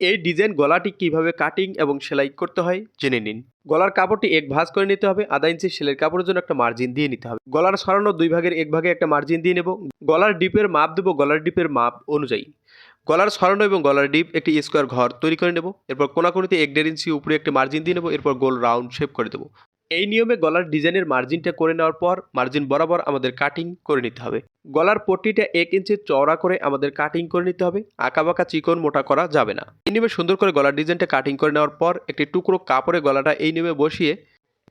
এই ডিজাইন গলাটি কীভাবে কাটিং এবং সেলাই করতে হয়, জেনে নিন। গলার কাপড়টি এক ভাঁজ করে নিতে হবে, আধা ইঞ্চি সেলের কাপড়ের জন্য একটা মার্জিন দিয়ে নিতে হবে। গলার সরানো দুই ভাগের এক ভাগে একটা মার্জিন দিয়ে নেব। গলার ডিপের মাপ দেবো, গলার ডিপের মাপ অনুযায়ী। গলার সরানো এবং গলার ডিপ একটি স্কোয়ার ঘর তৈরি করে নেব। এরপর কোনাকুনিতে এক দেড় ইঞ্চি উপরে একটি মার্জিন দিয়ে নেব। এরপর গোল রাউন্ড শেপ করে দেবো। এই নিয়মে গলার ডিজাইনের মার্জিনটা করে নেওয়ার পর মার্জিন বরাবর আমাদের কাটিং করে নিতে হবে। গলার পট্টিটা এক ইঞ্চি চওড়া করে আমাদের কাটিং করে নিতে হবে, আঁকাবাঁকা চিকন মোটা করা যাবে না। এই নিয়মে সুন্দর করে গলার ডিজাইনটা কাটিং করে নেওয়ার পর একটি টুকরো কাপড়ে গলাটা এই নিয়মে বসিয়ে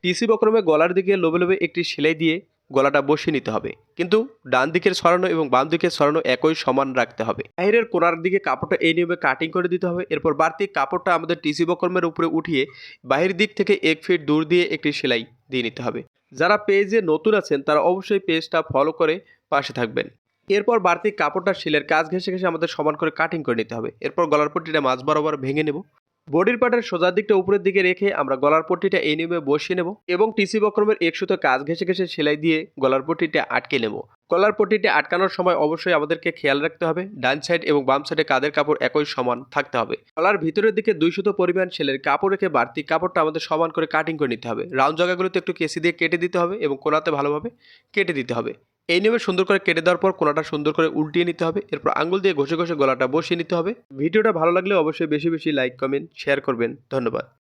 টিসি বক্রমে গলার দিকে লোবে লোবে একটি সেলাই দিয়ে গলাটা বসিয়ে নিতে হবে। কিন্তু ডান দিকের সরানো এবং বাম দিকের সরানো একই সমান রাখতে হবে। বাইরের কোনার দিকে কাপড়টা এই নিয়মে কাটিং করে দিতে হবে। এরপর বাড়তি কাপড়টা আমাদের টিসি বক্রমের উপরে উঠিয়ে বাহির দিক থেকে এক ফিট দূর দিয়ে একটি সেলাই দিয়ে নিতে হবে। যারা পেজে নতুন আছেন, তারা অবশ্যই পেজটা ফলো করে পাশে থাকবেন। এরপর বাড়তি কাপড়টা শিলের কাজ ঘেসে ঘেসে আমাদের সমান করে কাটিং করে নিতে হবে। এরপর গলার পট্টিটা মাছ বরাবর ভেঙে নেব। বডির পার্টের সোজার দিকটা উপরের দিকে রেখে আমরা গলার পট্টিটা এই নিয়মে বসিয়ে নেব এবং টিসি বক্রমের এক সুতো কাজ ঘেসে ঘেসে সেলাই দিয়ে গলার পট্টিটা আটকে নেব। গলার পট্টিটা আটকানোর সময় অবশ্যই আমাদেরকে খেয়াল রাখতে হবে, ডান সাইড এবং বাম সাইডে কাদের কাপড় একই সমান থাকতে হবে। গলার ভিতরের দিকে দুই সুতো পরিমাণ সেলের কাপড় রেখে বাড়তি কাপড়টা আমাদের সমান করে কাটিং করে নিতে হবে। রাউন্ড জায়গাগুলোতে একটু কেসি দিয়ে কেটে দিতে হবে এবং কোনাতে ভালোভাবে কেটে দিতে হবে। এই নিয়মে সুন্দর করে কেটে দেওয়ার পর কোলাটা সুন্দর করে উল্টিয়ে নিতে হবে। এরপর আঙ্গুল দিয়ে ঘষে ঘষে গলাটা বসিয়ে নিতে হবে। ভিডিওটা ভালো লাগলে অবশ্যই বেশি বেশি লাইক, কমেন্ট শেয়ার করবেন। ধন্যবাদ।